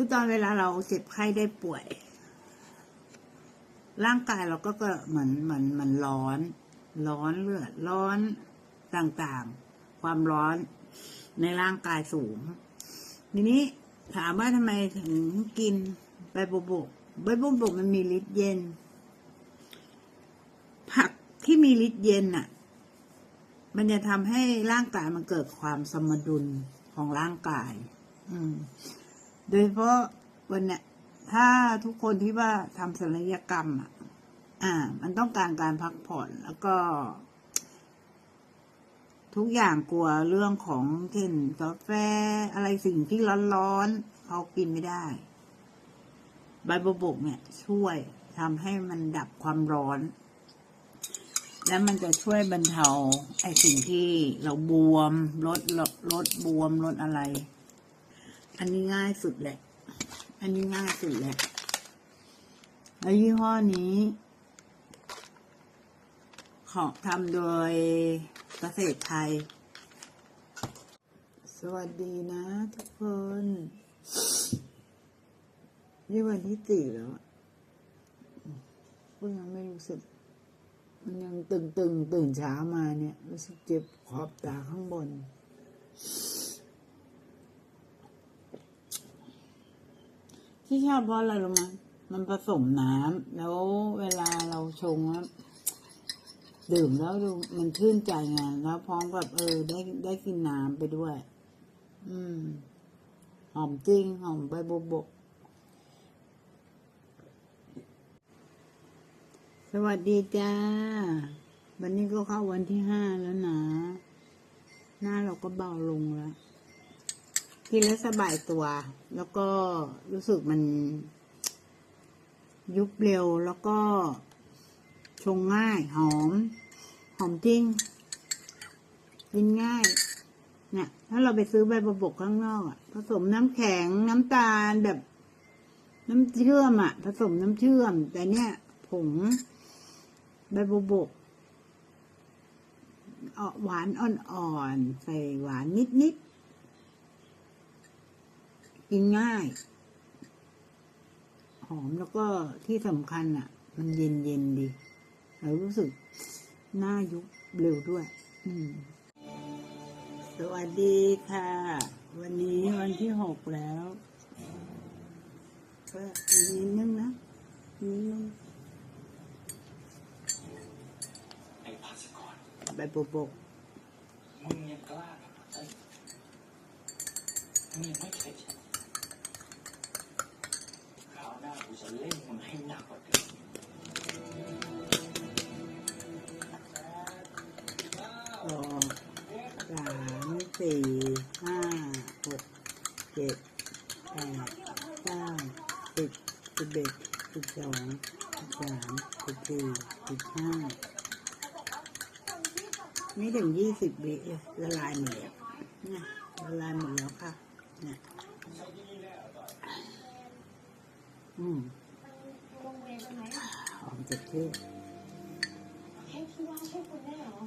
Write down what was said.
คือตอนเวลาเราเจ็บไข้ได้ป่วย ร่างกายเราก็ก็เหมือนเหมือนเหมือนร้อน ร้อนเลือดร้อนต่างๆ ความร้อนในร่างกายสูง ทีนี้ถามว่าทำไมถึงกินใบบุบกใบบุบกมันมีฤทธิ์เย็น ผักที่มีฤทธิ์เย็นน่ะ มันจะทำให้ร่างกายมันเกิดความสมดุลของร่างกาย อืม โดยเฉพาะวันเนี้ยถ้าทุกคนที่ว่าทำศัลยกรรมอะ อ่า มันต้องการการพักผ่อนแล้วก็ ทุกอย่างกลัวเรื่องของเช่นกาแฟอะไรสิ่งที่ร้อนๆเขากินไม่ได้ ใบบัวบกเนี่ย ช่วยทำให้มันดับความร้อน แล้วมันจะช่วยบรรเทาไอ้สิ่งที่เราบวมลดลดบวมลดอะไร อันนี้ง่ายสุดแหละ อันนี้ง่ายสุดแหละแล้วยี่ห้อนี้ ของทำโดยเกษตรไทย สวัสดีนะทุกคนนี่วันที่สี่แล้วก็ยังไม่รู้สึก มันยังตึงตึงตื่นเช้ามาเนี่ย รู้สึกเจ็บขอบตาข้างบน ที่ชอบเพราะอะไรรู้ไหมมันผสมน้ำแล้วเวลาเราชงแล้วดื่มแล้วดูมันชื่นใจไงแล้วพร้อมกับเออ ได้ได้กินน้ำไปด้วย อืม หอมจริง หอมใบบัวบก สวัสดีจ้า วันนี้ก็เข้าวันที่ห้าแล้วนะ หน้าเราก็เบาลงแล้ว กินแล้วสบายตัว แล้วก็รู้สึกมัน ยุบเร็วแล้วก็ชงง่าย หอม หอมจริงกินง่ายเนี่ยถ้าเราไปซื้อใบบัวบกข้างนอกอะผสมน้ำแข็งน้ำตาลแบบ น้ำเชื่อมอะ ผสมน้ำเชื่อม แต่เนี่ยผงใบบัวบกเอาหวานอ่อนๆใส่หวานนิดๆ กินง่าย หอมแล้วก็ที่สำคัญอะ มันเย็นเย็นๆดีเรารู้สึกหน้ายุบเร็วด้วย อืม สวัสดีค่ะ วันนี้วันที่หกแล้วก็อีกนิดนึงนะนิดนึงไอ้ภาสกรใบโปโปกมึงยังกล้าทำฉันมึงยังไม่เคยใช่คราวหน้ากูจะ เล่นมึงให้หนักกว่าเดิมสองสามสี่ห้าหกเจ็ดแปดเก้าสิบสิบเอ็ดสิบสองสิบสามสิบสี่สิบห้าไม่ถึงยี่สิบวิละลายหมดแล้วนี่ยละลายหมดแล้วค่ะเนี่ย อืมโรงเรียนใช่ไหมหอมจัดชื่นให้ที่ว่าใช่คุณแน่เหรอ